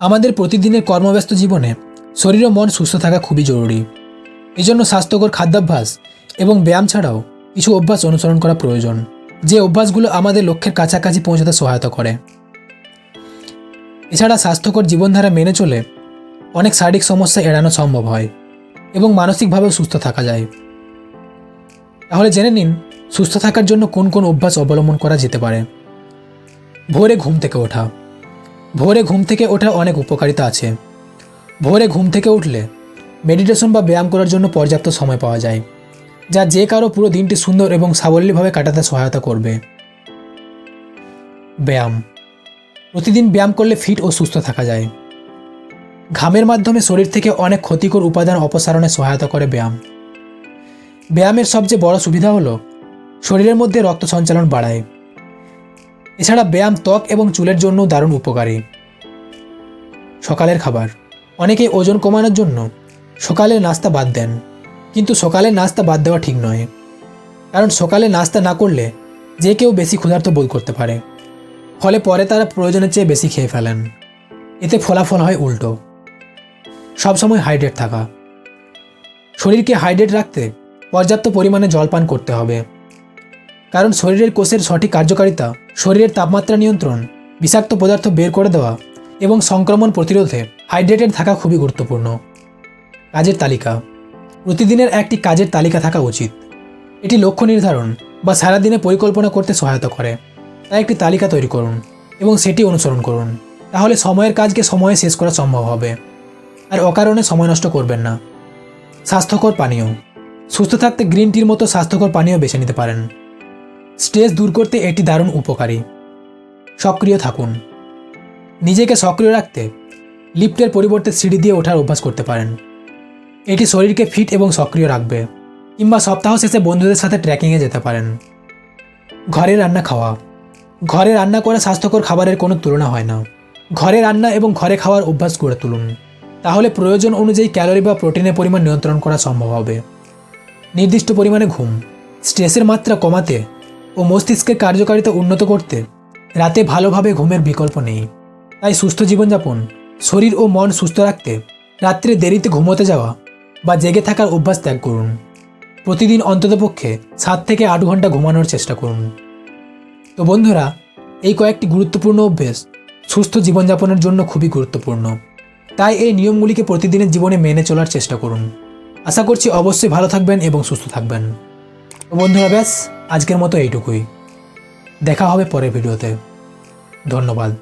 আমাদের প্রতিদিনের কর্মব্যস্ত জীবনে শরীর ও মন সুস্থ থাকা খুবই জরুরি। এজন্য স্বাস্থ্যকর খাদ্যাভ্যাস এবং ব্যায়াম ছাড়াও কিছু অভ্যাস অনুসরণ করা প্রয়োজন, যে অভ্যাসগুলো আমাদের লক্ষ্যের কাছাকাছি পৌঁছাতে সহায়তা করে। এছাড়া স্বাস্থ্যকর জীবনধারা মেনে চলে অনেক শারীরিক সমস্যা এড়ানো সম্ভব হয় এবং মানসিকভাবেও সুস্থ থাকা যায়। তাহলে জেনে নিন, সুস্থ থাকার জন্য কোন কোন অভ্যাস অবলম্বন করা যেতে পারে। ভোরে ঘুম থেকে ওঠা। ভোরে ঘুম থেকে ওঠার অনেক উপকারিতা আছে। ভোরে ঘুম থেকে উঠলে মেডিটেশন বা ব্যায়াম করার জন্য পর্যাপ্ত সময় পাওয়া যায়, যা যে কারও পুরো দিনটি সুন্দর এবং সাবলীলভাবে কাটাতে সহায়তা করবে। ব্যায়াম। প্রতিদিন ব্যায়াম করলে ফিট ও সুস্থ থাকা যায়। ঘামের মাধ্যমে শরীর থেকে অনেক ক্ষতিকর উপাদান অপসারণে সহায়তা করে ব্যায়াম। ব্যায়ামের সবচেয়ে বড় সুবিধা হলো, শরীরের মধ্যে রক্ত সঞ্চালন বাড়ায়। এছাড়া ব্যায়াম ত্বক এবং চুলের জন্য দারুণ উপকারী। সকালের খাবার। অনেকেই ওজন কমানোর জন্য সকালের নাস্তা বাদ দেন। কিন্তু সকালের নাস্তা বাদ দেওয়া ঠিক নয়। কারণ সকালে নাস্তা না করলে যে কেউ বেশি ক্ষুধার্ত বোধ করতে পারে। ফলে পরে তারা প্রয়োজনের চেয়ে বেশি খেয়ে ফেলেন। এতে ফলাফল হয় উল্টো। সবসময় হাইড্রেট থাকা। শরীরকে হাইড্রেট রাখতে পর্যাপ্ত পরিমাণে জল পান করতে হবে। কারণ শরীরের কোষের সঠিক কার্যকারিতা শরীরের তাপমাত্রা নিয়ন্ত্রণ, বিষাক্ত পদার্থ বের করে দেওয়া এবং সংক্রমণ প্রতিরোধে হাইড্রেটেড থাকা খুবই গুরুত্বপূর্ণ। কাজের তালিকা। প্রতিদিনের একটি কাজের তালিকা থাকা উচিত। এটি লক্ষ্য নির্ধারণ বা সারাদিনে পরিকল্পনা করতে সহায়তা করে। তাই একটি তালিকা তৈরি করুন এবং সেটি অনুসরণ করুন। তাহলে সময়ের কাজকে সময়ে শেষ করা সম্ভব হবে। আর অকারণে সময় নষ্ট করবেন না। স্বাস্থ্যকর পানীয়। সুস্থ থাকতে গ্রিন টির মতো স্বাস্থ্যকর পানীয় বেছে নিতে পারেন। স্ট্রেস দূর করতে এটি দারুণ উপকারী। সক্রিয় থাকুন। নিজেকে সক্রিয় রাখতে লিফটের পরিবর্তে সিঁড়ি দিয়ে ওঠার অভ্যাস করতে পারেন। এটি শরীরকে ফিট এবং সক্রিয় রাখবে কিংবা সপ্তাহ শেষে বন্ধুদের সাথে ট্রেকিংয়ে যেতে পারেন। ঘরে রান্না খাওয়া। ঘরে রান্না করা স্বাস্থ্যকর খাবারের কোনো তুলনা হয় না। ঘরে রান্না এবং ঘরে খাওয়ার অভ্যাস গড়ে তুলুন। তাহলে প্রয়োজন অনুযায়ী ক্যালোরি বা প্রোটিনের পরিমাণ নিয়ন্ত্রণ করা সম্ভব হবে। নির্দিষ্ট পরিমাণে ঘুম। স্ট্রেসের মাত্রা কমাতে ও মস্তিষ্কের কার্যকারিতা উন্নত করতে রাতে ভালোভাবে ঘুমের বিকল্প নেই। তাই সুস্থ জীবনযাপন, শরীর ও মন সুস্থ রাখতে রাত্রে দেরিতে ঘুমোতে যাওয়া বা জেগে থাকার অভ্যাস ত্যাগ করুন। প্রতিদিন অন্ততপক্ষে সাত থেকে আট ঘণ্টা ঘুমানোর চেষ্টা করুন। তো বন্ধুরা, এই কয়েকটি গুরুত্বপূর্ণ অভ্যেস সুস্থ জীবনযাপনের জন্য খুবই গুরুত্বপূর্ণ। তাই এই নিয়মগুলিকে প্রতিদিনের জীবনে মেনে চলার চেষ্টা করুন। আশা করছি অবশ্যই ভালো থাকবেন এবং সুস্থ থাকবেন। তো বন্ধুরা, ব্যাস। আজকের মতো এইটুকুই। দেখা হবে পরের ভিডিওতে। ধন্যবাদ।